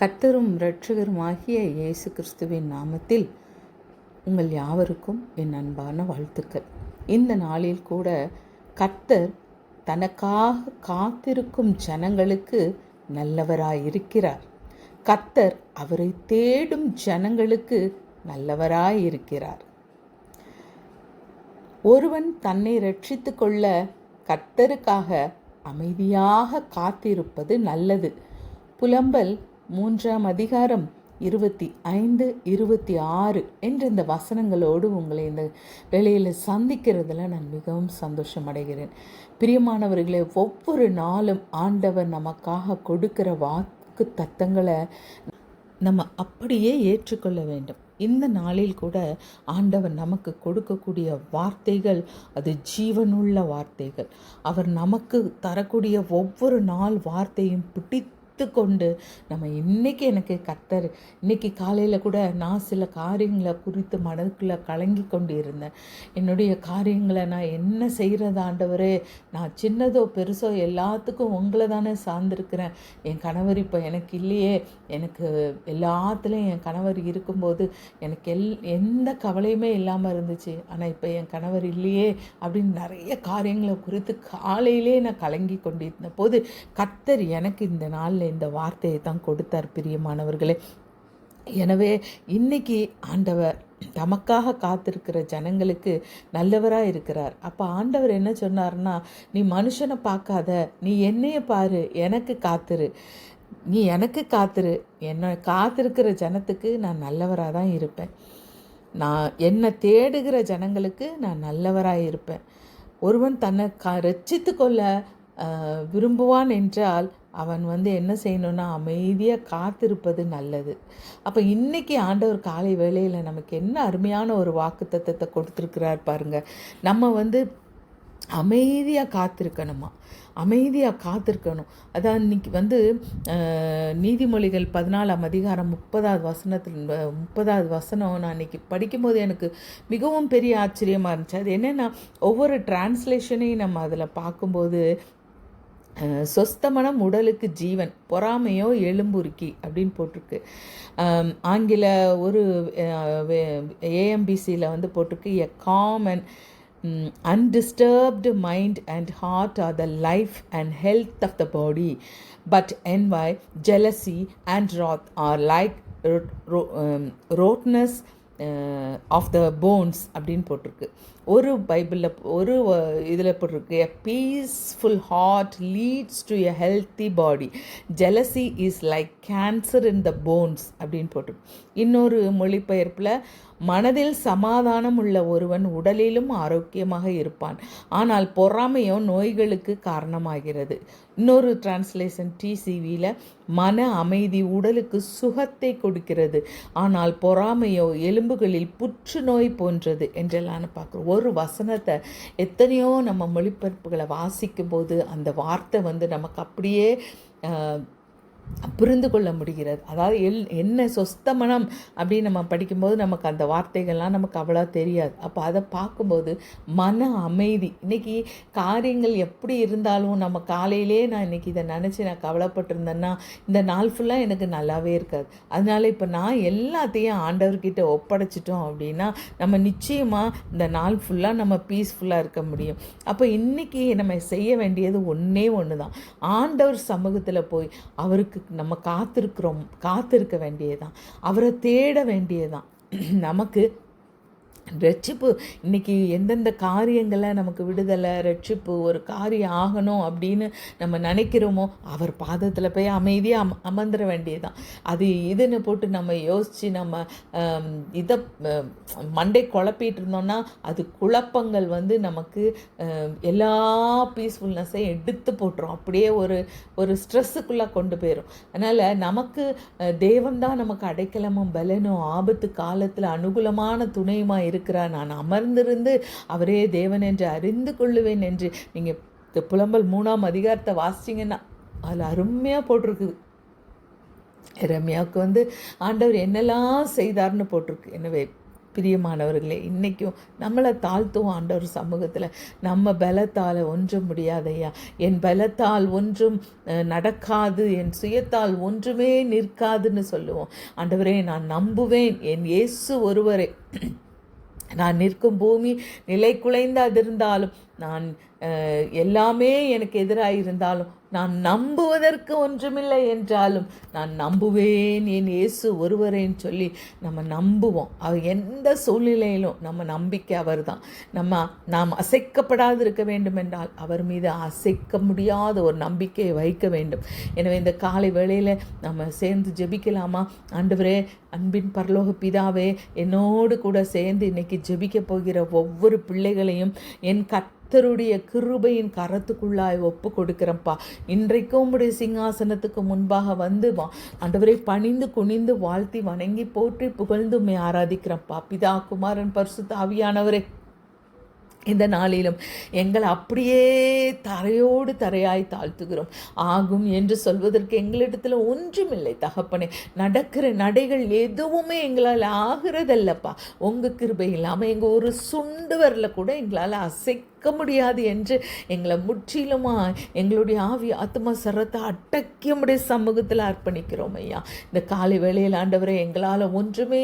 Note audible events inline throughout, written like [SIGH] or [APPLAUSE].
கர்த்தரும் இரட்சகருமாகிய இயேசு கிறிஸ்துவின் நாமத்தில் உங்கள் யாவருக்கும் என் அன்பான வாழ்த்துக்கள். இந்த நாளில் கூட கர்த்தர் தனக்காக காத்திருக்கும் ஜனங்களுக்கு நல்லவராயிருக்கிறார். கர்த்தர் அவரை தேடும் ஜனங்களுக்கு நல்லவராயிருக்கிறார். ஒருவன் தன்னை ரட்சித்து கொள்ள கர்த்தருக்காக அமைதியாக காத்திருப்பது நல்லது. புலம்பல் மூன்றாம் அதிகாரம் இருபத்தி ஐந்து இருபத்தி ஆறு என்ற இந்த வசனங்களோடு உங்களை இந்த வேலையில் சந்திக்கிறதுல நான் மிகவும் சந்தோஷம் அடைகிறேன். பிரியமானவர்களே ஒவ்வொரு நாளும் ஆண்டவர் நமக்காக கொடுக்கிற வாக்கு தத்தங்களை நம்ம அப்படியே ஏற்றுக்கொள்ள வேண்டும். இந்த நாளில் கூட ஆண்டவர் நமக்கு கொடுக்கக்கூடிய வார்த்தைகள் அது ஜீவனுள்ள வார்த்தைகள். அவர் நமக்கு தரக்கூடிய ஒவ்வொரு நாள் வார்த்தையும் பிடித்து கற்றுக்கொண்டு நம்ம இன்றைக்கி எனக்கு கத்தர். இன்னைக்கு காலையில் கூட நான் சில காரியங்களை குறித்து மனதுக்குள்ளே கலங்கி கொண்டு இருந்தேன் என்னுடைய காரியங்களை நான் என்ன செய்கிறது ஆண்டவரே? நான் சின்னதோ பெருசோ எல்லாத்துக்கும் உங்களை தானே சார்ந்திருக்கிறேன். என் கணவர் இப்போ எனக்கு இல்லையே. எனக்கு எல்லாத்துலேயும் என் கணவர் இருக்கும்போது எனக்கு எல் எந்த கவலையுமே இல்லாமல் இருந்துச்சு. ஆனால் இப்போ என் கணவர் இல்லையே அப்படின்னு நிறைய காரியங்களை குறித்து காலையிலே நான் கலங்கி கொண்டிருந்த போது கத்தர் எனக்கு இந்த நாளில் இந்த வார்த்தையை தான் கொடுத்தார் பிரியமானவர்களே. எனவே இன்னைக்கு ஆண்டவர் தமக்காக காத்திருக்கிற ஜனங்களுக்கு நல்லவராக இருக்கிறார். அப்போ ஆண்டவர் என்ன சொன்னார்னா நீ மனுஷனை பார்க்காத நீ என்னைய பாரு எனக்கு காத்துரு. நீ எனக்கு காத்துரு. என்ன காத்திருக்கிற ஜனத்துக்கு நான் நல்லவராக தான் இருப்பேன். நான் என்னை தேடுகிற ஜனங்களுக்கு நான் நல்லவராக இருப்பேன். ஒருவன் தன்னை க ரட்சித்து கொள்ள விரும்புவான் என்றால் அவன் வந்து என்ன செய்யணும்னா அமைதியாக காத்திருப்பது நல்லது. அப்போ இன்றைக்கி ஆண்டவர் காலை வேளையில் நமக்கு என்ன அருமையான ஒரு வாக்கு தத்துவத்தை கொடுத்துருக்கிறார் பாருங்க. நம்ம வந்து அமைதியாக காத்திருக்கணுமா? அமைதியாக காத்திருக்கணும். அதான் இன்னைக்கு வந்து நீதிமொழிகள் பதினாலாம் அதிகாரம் முப்பதாவது வசனத்தில் முப்பதாவது வசனம் நான் இன்னைக்கு படிக்கும்போது எனக்கு மிகவும் பெரிய ஆச்சரியமாக இருந்துச்சு. அது என்னென்னா ஒவ்வொரு டிரான்ஸ்லேஷனையும் நம்ம அதில் பார்க்கும்போது சொஸ்தமனம் உடலுக்கு ஜீவன் பொறாமையோ எலும்புருக்கி அப்படின்னு போட்டிருக்கு ஆங்கில ஒரு ஏஎம்பிசியில் வந்து போட்டிருக்கு a common undisturbed mind and heart are the life and health of the body but N envy jealousy and wrath are like rottenness of the bones அப்படின்னு போட்டிருக்கு ஒரு பைபிளில் ஒரு இதில் போட்டிருக்கு a peaceful heart leads to a healthy body jealousy is like cancer in the bones அப்படின்னு போட்டிருக்கு. இன்னொரு மொழிபெயர்ப்பில் மனதில் சமாதானம் உள்ள ஒருவன் உடலிலும் ஆரோக்கியமாக இருப்பான். ஆனால் பொறாமையோ நோய்களுக்கு காரணமாகிறது. இன்னொரு டிரான்ஸ்லேஷன் டிசிவியில் மன அமைதி உடலுக்கு சுகத்தை கொடுக்கிறது. ஆனால் பொறாமையோ எலும்புகளில் புற்றுநோய் போன்றது என்றெல்லாம் பார்க்குறோம். ஒரு வசனத்தை எத்தனையோ நம்ம மொழிபெயர்ப்புகளை வாசிக்கும் போது அந்த வார்த்தை வந்து நமக்கு அப்படியே புரிந்து கொள்ள முடிகிறது அதாவது எல் என்ன சொஸ்த மனம் அப்படின்னு நம்ம படிக்கும்போது நமக்கு அந்த வார்த்தைகள்லாம் நமக்கு அவ்வளோ தெரியாது. அப்போ அதை பார்க்கும்போது மன அமைதி. இன்றைக்கி காரியங்கள் எப்படி இருந்தாலும் நம்ம காலையிலே நான் இன்னைக்கு இதை நினச்சி நான் கவலைப்பட்டிருந்தேன்னா இந்த நாள் ஃபுல்லாக எனக்கு நல்லாவே இருக்காது. அதனால இப்போ நான் எல்லாத்தையும் ஆண்டவர்கிட்ட ஒப்படைச்சிட்டோம் அப்படின்னா நம்ம நிச்சயமாக இந்த நாள் ஃபுல்லாக நம்ம பீஸ்ஃபுல்லாக இருக்க முடியும். அப்போ இன்றைக்கி நம்ம செய்ய வேண்டியது ஒன்றே ஒன்று தான் ஆண்டவர் சமூகத்தில் போய் அவருக்கு நம்ம காத்திருக்கிறோம் காத்திருக்க வேண்டியதுதான். அவரை தேட வேண்டியதுதான். [CLEARS THROAT] நமக்கு ரட்சிப்பு இன்னைக்கு எந்தெந்த காரியங்களை நமக்கு விடுதலை ரட்சிப்பு ஒரு காரியம் ஆகணும் அப்படின்னு நம்ம நினைக்கிறோமோ அவர் பாதத்தில் போய் அமைதியாக அம அமர்ந்துட வேண்டியதுதான். அது இதுன்னு போட்டு நம்ம யோசித்து நம்ம இதை மண்டை குழப்பிட்டு இருந்தோம்னா அது குழப்பங்கள் வந்து நமக்கு எல்லா பீஸ்ஃபுல்னஸையும் எடுத்து போட்டுரும். அப்படியே ஒரு ஒரு ஸ்ட்ரெஸ்ஸுக்குள்ளே கொண்டு போயிடும் அதனால் நமக்கு அஹ், தேவன்தான் நமக்கு அடைக்கலமும் பலனும் ஆபத்து காலத்தில் அனுகூலமான துணையுமா இருக்கிறார். நான் அமர்ந்திருந்து அவரே தேவன் என்று அறிந்து கொள்ளுவேன் என்று நீங்கள் புலம்பல் மூணாம் அதிகாரத்தை வாசிச்சிங்கன்னா அதில் அருமையாக போட்டிருக்குது. ரம்யாவுக்கு வந்து ஆண்டவர் என்னெல்லாம் செய்தார்னு போட்டிருக்கு. எனவே பிரியமானவர்களே இன்றைக்கும் நம்மளை தாழ்த்துவோம் ஆண்டவர் சமூகத்தில். நம்ம பலத்தால் ஒன்றும் முடியாதையா என் பலத்தால் ஒன்றும் நடக்காது. என் சுயத்தால் ஒன்றுமே நிற்காதுன்னு சொல்லுவோம். ஆண்டவரே நான் நம்புவேன். என் இயேசு ஒருவரே. நான் நிற்கும் பூமி நிலை குலைந்து அதிர்ந்தாலும் நான் எல்லாமே எனக்கு எதிராக இருந்தாலும் நான் நம்புவதற்கு ஒன்றுமில்லை என்றாலும் நான் நம்புவேன் என் இயேசு ஒருவரேன்னு சொல்லி நம்ம நம்புவோம். அவர் எந்த சூழ்நிலையிலும் நம்ம நம்பிக்கை அவர் தான் நம்ம நாம் அசைக்கப்படாது இருக்க வேண்டும் என்றால் அவர் மீது அசைக்க முடியாத ஒரு நம்பிக்கையை வைக்க வேண்டும். எனவே இந்த காலை வேளையில் நம்ம சேர்ந்து ஜெபிக்கலாமா? ஆண்டவரே அன்பின் பரலோக பிதாவே என்னோடு கூட சேர்ந்து இன்னைக்கு ஜெபிக்க போகிற ஒவ்வொரு பிள்ளைகளையும் என் கர்த்தருடைய கிருபையின் கரத்துக்குள்ளாய் ஒப்பு கொடுக்கிறேன்ப்பா இன்றைக்கும் உம்முடைய சிங்காசனத்துக்கு முன்பாக வந்து வா. ஆண்டவரை பணிந்து குனிந்து வாழ்த்தி வணங்கி போற்றி புகழ்ந்து உண்மை ஆராதிக்கிறேன்ப்பா. பிதா குமாரன் பரிசு ஆவியானவரே இந்த நாளிலும் எங்களை அப்படியே தரையோடு தரையாய் தாழ்த்துகிறோம். ஆகும் என்று சொல்வதற்கு எங்களிடத்தில் ஒன்றுமில்லை தகப்பனே. நடக்கிற நடைகள் எதுவுமே எங்களால் ஆகிறதல்லப்பா. உங்கள் கிருபை இல்லாமல் எங்கள் ஒரு சுண்டு வரல கூட எங்களால் அசைக்க முடியாது என்று எங்களை முற்றிலுமாக எங்களுடைய ஆவி ஆத்மா சரத்தை அட்டக்கியமுடைய சமூகத்தில் அர்ப்பணிக்கிறோம் ஐயா. இந்த காலை வேளையில் ஆண்டவரை எங்களால் ஒன்றுமே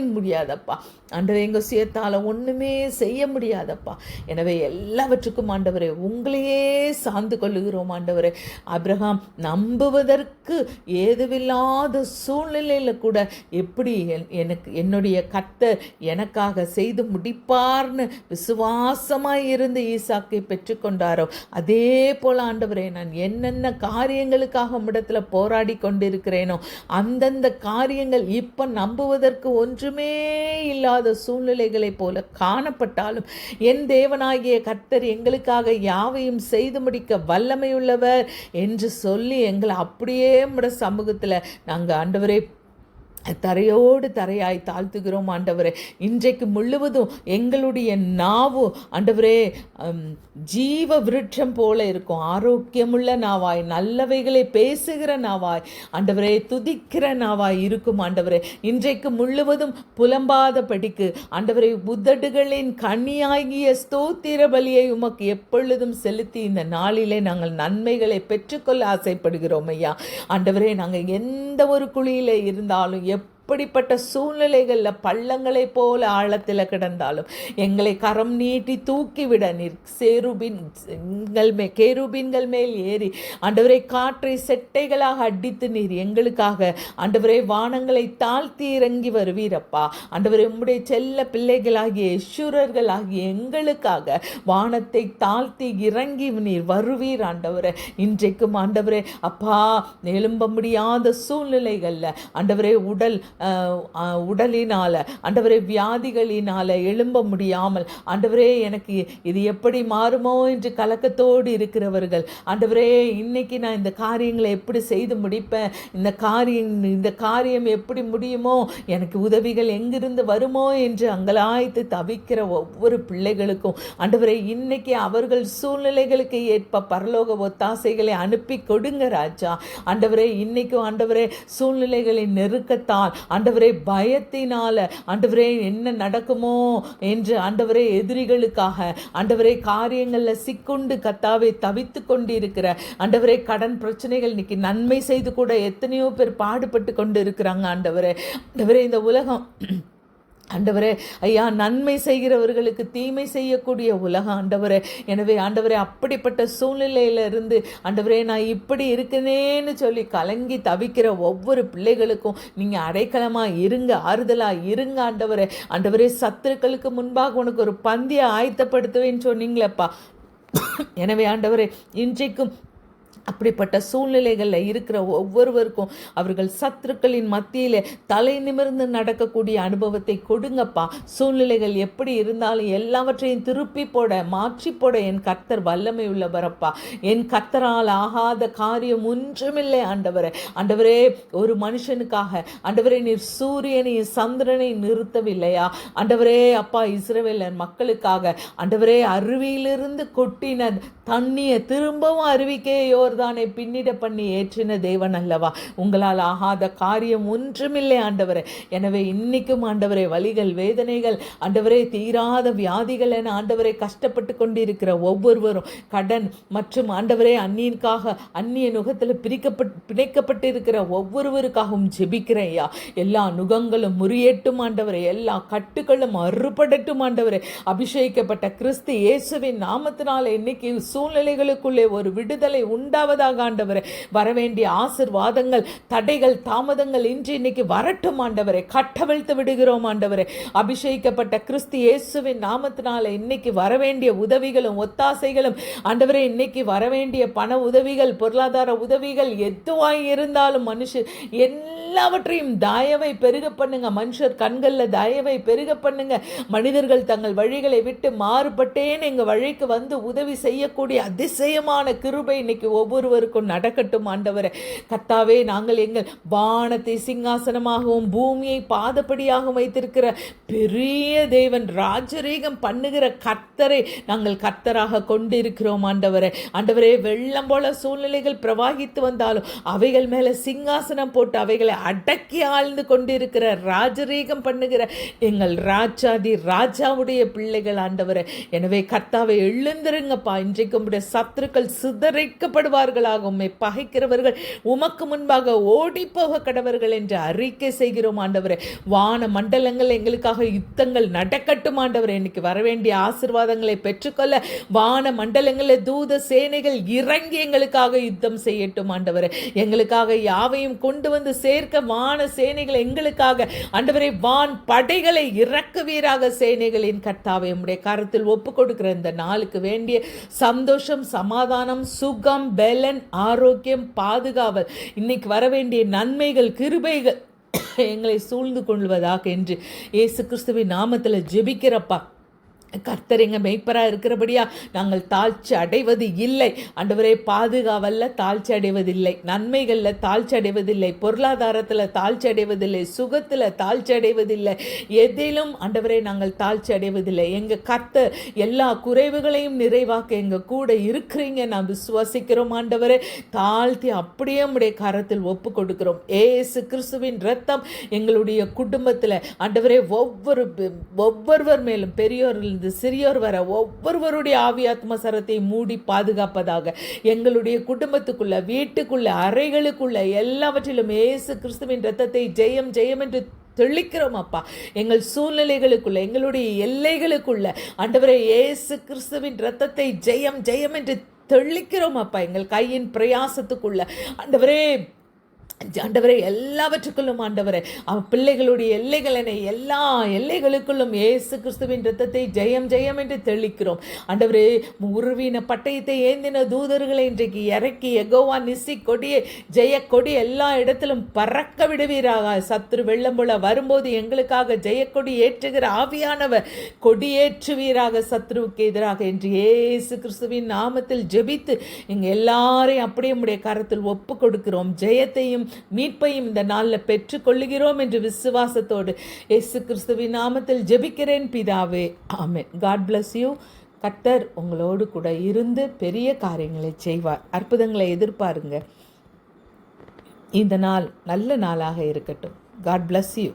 முடியாதப்பா. ஆண்டவரை எங்கள் சுயத்தால் ஒன்றுமே செய்ய முடியாதப்பா. எனவே எல்லாவற்றுக்கும் ஆண்டவரே உங்களையே சார்ந்து கொள்ளுகிறோம் ஆண்டவரே. அப்ரஹாம் நம்புவதற்கு ஏதுவில்லாத சூழ்நிலையில் கூட எப்படி என்- எனக்கு என்னுடைய கத்தர் எனக்காக செய்து முடிப்பார்னு விசுவாசமாக இருந்து ஈசாக்கை பெற்றுக்கொண்டாரோ? அதே போல் ஆண்டவரே நான் என்னென்ன காரியங்களுக்காக உம்மிடத்தில் போராடி கொண்டிருக்கிறேனோ அந்தந்த காரியங்கள் இப்போ நம்புவதற்கு ஒன்றுமே இல்லாத சூழ்நிலைகளைப் போல காணப்பட்டாலும் என் தேவனாகிய கர்த்தர் எங்களுக்காக யாவையும் செய்து முடிக்க வல்லமையுள்ளவர் என்று சொல்லி எங்களை அப்படியே நம்முடைய சமூகத்தில் நாங்கள் ஆண்டவரே தரையோடு தரையாய் தாழ்த்துகிறோம் ஆண்டவரே. இன்றைக்கு முழுவதும் எங்களுடைய நாவு ஆண்டவரே ஜீவ விருட்சம் போல இருக்கும். ஆரோக்கியமுள்ள நாவாய் நல்லவைகளை பேசுகிற நாவாய் ஆண்டவரே துதிக்கிற நாவாய் இருக்கும் ஆண்டவரே. இன்றைக்கு முழுவதும் புலம்பாத படிக்கு ஆண்டவரே உதடுகளின் கனியாகிய ஸ்தோத்திர பலியை உமக்கு எப்பொழுதும் செலுத்தி இந்த நாளிலே நாங்கள் நன்மைகளை பெற்றுக்கொள்ள ஆசைப்படுகிறோம் ஐயா. ஆண்டவரே நாங்கள் எந்த ஒரு குழியில இருந்தாலும் எப்படிப்பட்ட சூழ்நிலைகளில் பள்ளங்களைப் போல ஆழத்தில் கிடந்தாலும் எங்களை கரம் நீட்டி தூக்கிவிட நீர் சேருபின்கள் மே கேருபின்கள் மேல் ஏறி ஆண்டவரை காற்றை செட்டைகளாக அடித்து நீர் எங்களுக்காக ஆண்டவரை வானங்களை தாழ்த்தி இறங்கி வருவீரப்பா. ஆண்டவரை உம்முடைய செல்ல பிள்ளைகளாகிய யசுரர்களாகிய எங்களுக்காக வானத்தை தாழ்த்தி இறங்கி நீர் வருவீர் ஆண்டவரே. இன்றைக்கும் ஆண்டவரே அப்பா எழும்ப முடியாத சூழ்நிலைகளில் ஆண்டவரே உடல் உடலினால் ஆண்டவரே வியாதிகளினால் எழும்ப முடியாமல் ஆண்டவரே எனக்கு இது எப்படி மாறுமோ என்று கலக்கத்தோடு இருக்கிறவர்கள் ஆண்டவரே இன்னைக்கு நான் இந்த காரியங்களை எப்படி செய்து முடிப்பேன்? இந்த காரியம் இந்த காரியம் எப்படி முடியுமோ? எனக்கு உதவிகள் எங்கிருந்து வருமோ என்று அங்கலாய்த்து தவிக்கிற ஒவ்வொரு பிள்ளைகளுக்கும் அண்டவரே இன்னைக்கு அவர்கள் சூழ்நிலைகளுக்கு ஏற்ப பரலோக ஒத்தாசைகளை அனுப்பி கொடுங்க ராஜா. ஆண்டவரே இன்னைக்கும் ஆண்டவரே சூழ்நிலைகளின் நெருக்கத்தால் ஆண்டவரே பயத்தினால ஆண்டவரே என்ன நடக்குமோ என்று ஆண்டவரே எதிரிகளுக்காக ஆண்டவரே காரியங்களில் சிக்குண்டு கத்தாவை தவித்து கொண்டிருக்கிற ஆண்டவரே கடன் பிரச்சனைகள் இன்னைக்கு நன்மை செய்து கூட எத்தனையோ பேர் பாடுபட்டு கொண்டு இருக்கிறாங்க ஆண்டவரே. ஆண்டவரே இந்த உலகம் ஆண்டவரே ஐயா நன்மை செய்கிறவர்களுக்கு தீமை செய்யக்கூடிய உலகம் ஆண்டவரே. எனவே ஆண்டவரே அப்படிப்பட்ட சூழ்நிலையில இருந்து ஆண்டவரே நான் இப்படி இருக்கனேன்னு சொல்லி கலங்கி தவிக்கிற ஒவ்வொரு பிள்ளைகளுக்கும் நீங்க அடைக்கலமா இருங்க ஆறுதலா இருங்க ஆண்டவரே. ஆண்டவரே சத்துருக்களுக்கு முன்பாக உனக்கு ஒரு பந்தியை ஆயத்தப்படுத்துவேன்னு சொன்னீங்களேப்பா. [COUGHS] எனவே ஆண்டவரே இன்றைக்கும் அப்படிப்பட்ட சூழ்நிலைகளில் இருக்கிற ஒவ்வொருவருக்கும் அவர்கள் சத்துருக்களின் மத்தியில் தலை நிமிர்ந்து நடக்கக்கூடிய அனுபவத்தை கொடுங்கப்பா. சூழ்நிலைகள் எப்படி இருந்தாலும் எல்லாவற்றையும் திருப்பி போட மாற்றி போட என் கர்த்தர் வல்லமை உள்ளவரப்பா. என் கர்த்தரால் ஆகாத காரியம் ஒன்றுமில்லை ஆண்டவரே. ஆண்டவரே ஒரு மனுஷனுக்காக ஆண்டவரே நீர் சூரியனையும் சந்திரனை நிறுத்தவில்லையா? ஆண்டவரே அப்பா இஸ்ரவேலர் மக்களுக்காக ஆண்டவரே அருவியிலிருந்து கொட்டின தண்ணியை திரும்பவும் அருவிக்கேயோ அவர்தானே பின்னிட பண்ணி ஏற்றின தேவன் அல்லவா? உங்களால் ஆகாத காரியம் ஒன்றுமில்லை ஆண்டவரே. எனவே இன்னைக்கும் ஆண்டவரே வலிகள் வேதனைகள் ஆண்டவரே தீராத வியாதிகள் என ஆண்டவரை கஷ்டப்பட்டு கொண்டிருக்கிற ஒவ்வொருவரும் கடன் மற்றும் ஆண்டவரே அந்நியனுக்காக அந்நிய நுகத்தில் பிரிக்கப்பட்டு பிணைக்கப்பட்டிருக்கிற ஒவ்வொருவருக்காகவும் ஜெபிக்கிறேன் ஐயா. எல்லா நுகங்களும் முறியேட்டும் ஆண்டவரே. எல்லா கட்டுகளும் அறுபடட்டும் ஆண்டவரே. அபிஷேகிக்கப்பட்ட கிறிஸ்து இயேசுவின் நாமத்தினால இன்னைக்கு சூழ்நிலைகளுக்குள்ளே ஒரு விடுதலை உண்டா உண்டாவதாக ஆண்டவரே வரவேண்டிய ஆசிர்வாதங்கள் தடைகள் தாமதங்கள் இன்றி இன்னைக்கு வரட்டும் ஆண்டவரே. கட்டவிழ்த்து விடுகிறோம் ஆண்டவரே. அபிஷேகிக்கப்பட்ட கிறிஸ்து இயேசுவின் நாமத்தினால இன்னைக்கு வரவேண்டிய உதவிகளும் ஒத்தாசைகளும் ஆண்டவரே இன்னைக்கு வரவேண்டிய பண உதவிகள் பொருளாதார உதவிகள் எதுவாய் இருந்தாலும் மனுஷர் எல்லாவற்றையும் தயவை பெருக பண்ணுங்க. மனுஷர் கண்களில் தயவை பெருக பண்ணுங்க. மனிதர்கள் தங்கள் வழிகளை விட்டு மாறுபட்டேன்னு எங்கள் வழிக்கு வந்து உதவி செய்யக்கூடிய அதிசயமான கிருபை இன்னைக்கு ஒவ்வொருவருக்கும் நடக்கட்டும் ஆண்டவரே. கத்தாவே நாங்கள் எங்கள் வானத்தை சிங்காசனமாகவும் பூமியை பாதப்படியாகவும் வைத்திருக்கிற பெரிய தேவன் ராஜரீகம் பண்ணுகிற கர்த்தரை நாங்கள் கர்த்தராக கொண்டிருக்கிறோம் ஆண்டவரே. ஆண்டவரே வெள்ளம் போல சூழ்நிலைகள் பிரவாகித்து வந்தாலும் அவைகள் மேலே சிங்காசனம் போட்டு அவைகளை அடக்கி ஆழ்ந்து கொண்டிருக்கிற ராஜரீகம் பண்ணுகிற எங்கள் ராஜாதி ராஜாவுடைய பிள்ளைகள் ஆண்டவரே. எனவே கர்த்தாவை எழுந்திருங்கப்பா. இன்றைக்கு உம்முடைய சத்துருக்கள் சிதறிக்கப்படுவார்களாக உம்மை பகைக்கிறவர்கள் உமக்கு முன்பாக ஓடி போக கடவர்கள் என்று அறிக்கை செய்கிறோம் ஆண்டவரே. வான மண்டலங்கள் எங்களுக்காக யுத்தங்கள் நடக்கட்டும் ஆண்டவரே. இன்னைக்கு வரவேண்டிய ஆசிர்வாதங்களை பெற்றுக்கொள்ள வான மண்டலங்களில் தூத சேனைகள் இறங்கி எங்களுக்காக யுத்தம் செய்யட்டும் ஆண்டவரே. எங்களுக்காக யாவையும் கொண்டு வந்து சேர்க்க வான சேனைகள் எங்களுக்காக ஆண்டவரே வான் படைகளை இறக்குவீராக சேனைகளின் கர்த்தாவை. உம்முடைய கருத்தில் ஒப்பு கொடுக்கிற இந்த நாளுக்கு வேண்டிய சந்தோஷம் சமாதானம் சுகம் பெ பலன் ஆரோக்கியம் பாதுகாவல். இன்னைக்கு வர வேண்டிய நன்மைகள் கிருபைகள் எங்களை சூழ்ந்து கொள்வதாக என்று இயேசு கிறிஸ்துவின் நாமத்தில் ஜெபிக்கிறப்பா. கர்த்தர் எங்கள் மெய்ப்பராக இருக்கிறபடியா நாங்கள் தாழ்ச்சி அடைவது இல்லை. ஆண்டவரே பாதுகாவல்ல தாழ்ச்சி அடைவதில்லை. நன்மைகளில் தாழ்ச்சி அடைவதில்லை. பொருளாதாரத்தில் தாழ்ச்சி அடைவதில்லை. சுகத்தில் தாழ்ச்சி அடைவதில்லை. எதிலும் ஆண்டவரே நாங்கள் தாழ்ச்சி அடைவதில்லை. எங்கள் கர்த்தர் எல்லா குறைவுகளையும் நிறைவாக்க எங்கள் கூட இருக்கிறீங்க. நான் விசுவாசிக்கிறோம் ஆண்டவரே. தாழ்த்தி அப்படியே உடைய கரத்தில் ஒப்பு கொடுக்கிறோம் ஏசு கிறிஸ்துவின் ரத்தம் எங்களுடைய குடும்பத்தில். ஆண்டவரே ஒவ்வொரு ஒவ்வொருவர் மேலும் இருந்து சிறியோர் வர ஒவ்வொருவருடைய ஆவியாத்ம சரத்தை மூடி பாதுகாப்பதாக எங்களுடைய குடும்பத்துக்குள்ள வீட்டுக்குள்ள அறைகளுக்குள்ள எல்லாவற்றிலும் ஏசு கிறிஸ்துவின் ரத்தத்தை ஜெயம் ஜெயம் என்று தெளிக்கிறோம் அப்பா. எங்கள் சூழ்நிலைகளுக்குள்ள எங்களுடைய எல்லைகளுக்குள்ள அண்டவரை இயேசு கிறிஸ்துவின் ரத்தத்தை ஜெயம் ஜெயம் என்று தெளிக்கிறோம் அப்பா. எங்கள் கையின் பிரயாசத்துக்குள்ள அண்டவரே ஆண்டவரே எல்லாவற்றுக்குள்ளும் ஆண்டவரே அவன் பிள்ளைகளுடைய எல்லைகள் என எல்லா எல்லைகளுக்குள்ளும் ஏசு கிறிஸ்துவின் ரத்தத்தை ஜெயம் ஜெயம் என்று தெளிக்கிறோம். ஆண்டவரே உருவின பட்டயத்தை ஏந்தின தூதர்களை இன்றைக்கு இறக்கி எகோவா நிசி கொடியை ஜெய கொடி எல்லா இடத்திலும் பறக்க விடுவீராக. சத்துரு வெள்ளம் போல வரும்போது எங்களுக்காக ஜெயக்கொடி ஏற்றுகிற ஆவியானவர் கொடியேற்றுவீராக சத்ருவுக்கு எதிராக என்று ஏசு கிறிஸ்துவின் நாமத்தில் ஜெபித்து எங்கள் எல்லாரையும் அப்படியே உடைய கரத்தில் ஒப்பு கொடுக்கிறோம். ஜெயத்தையும் மீட்பையும் இந்த நாளில் பெற்றுக்கொள்ளுகிறோம் என்று விசுவாசத்தோடு இயேசு கிறிஸ்துவின் நாமத்தில் ஜெபிக்கிறேன் பிதாவே. ஆமே காட் பிளஸ் யூ கத்தர் உங்களோடு கூட இருந்து பெரிய காரியங்களை செய்வார். அற்புதங்களை எதிர்பாருங்க. இந்த நாள் நல்ல நாளாக இருக்கட்டும். God bless you